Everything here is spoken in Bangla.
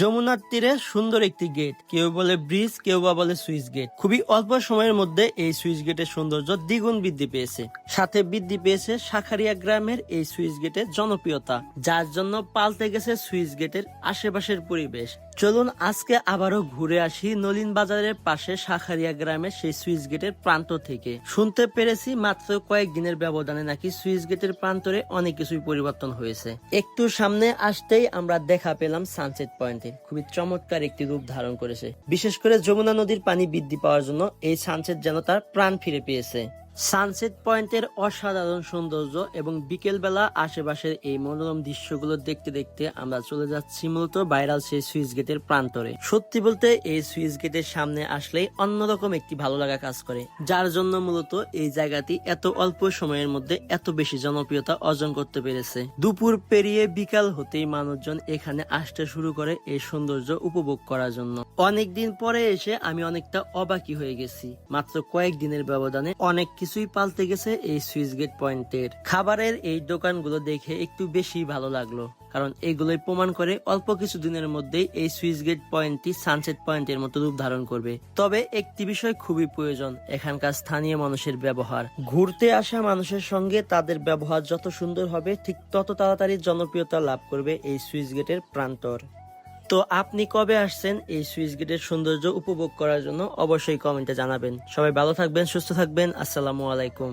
যমুনার তীরে সুন্দর একটি গেট কেউ বলে ব্রিজ কেউ বা বলে সুইচ গেট খুবই অল্প সময়ের মধ্যে এই সুইচ গেটের সৌন্দর্য দ্বিগুণ বৃদ্ধি পেয়েছে। সাথে বৃদ্ধি পেয়েছে শাখারিয়া গ্রামের এই সুইচ গেটের জনপ্রিয়তা, যার জন্য পাল্টে গেছে সুইচ গেটের আশেপাশের পরিবেশ। চলুন আজকে আবারও ঘুরে আসি নলিন বাজারের পাশে শাখারিয়া গ্রামের সেই সুইচ গেটের প্রান্ত থেকে। শুনতে পেরেছি মাত্র কয়েকদিনের ব্যবধানে নাকি সুইচ গেটের প্রান্তরে অনেক কিছুই পরিবর্তন হয়েছে। একটু সামনে আসতেই আমরা দেখা পেলাম সানসেট পয়েন্টে খুবই চমৎকার একটি রূপ ধারণ করেছে। বিশেষ করে যমুনা নদীর পানি বৃদ্ধি পাওয়ার জন্য এই সানসেট যেন তার প্রাণ ফিরে পেয়েছে। সানসেট পয়েন্টের অসাধারণ সৌন্দর্য এবং বিকেল বেলা আশেপাশের এই মনোরম দৃশ্যগুলো দেখতে দেখতে আমরা চলে যাচ্ছি মূলত ভাইরাল সেই সুইচ গেটের প্রান্তরে। সত্যি বলতে এই সুইচ গেটের সামনে আসলে অন্যরকম একটি ভালো লাগা কাজ করে, যার জন্য মূলত এই জায়গাটি এত অল্প সময়ের মধ্যে এত বেশি জনপ্রিয়তা অর্জন করতে পেরেছে। দুপুর পেরিয়ে বিকাল হতেই মানুষজন এখানে আসতে শুরু করে এই সৌন্দর্য উপভোগ করার জন্য। অনেকদিন পরে এসে আমি অনেকটা অবাকি হয়ে গেছি। মাত্র কয়েকদিনের ব্যবধানে অনেক কিছুই পাল্টে গেছে এই সুইচ গেট পয়েন্টের। খাবারের এই দোকানগুলো দেখে একটু বেশি ভালো লাগল, কারণ এগুলোই প্রমাণ করে অল্প কিছু দিনের মধ্যেই এই সুইচ গেট পয়েন্টটি সানসেট পয়েন্টের মতো রূপ ধারণ করবে। তবে একটি বিষয় খুবই প্রয়োজন, এখানকার স্থানীয় মানুষের ব্যবহার। ঘুরতে আসা মানুষের সঙ্গে তাদের ব্যবহার যত সুন্দর হবে, ঠিক তত তাড়াতাড়ি জনপ্রিয়তা লাভ করবে এই সুইচ গেটের প্রান্তর। তো আপনি কবে আসছেন এই সুইচ গেটের সৌন্দর্য উপভোগ করার জন্য অবশ্যই কমেন্টে জানাবেন। সবাই ভালো থাকবেন, সুস্থ থাকবেন, আসসালামু আলাইকুম।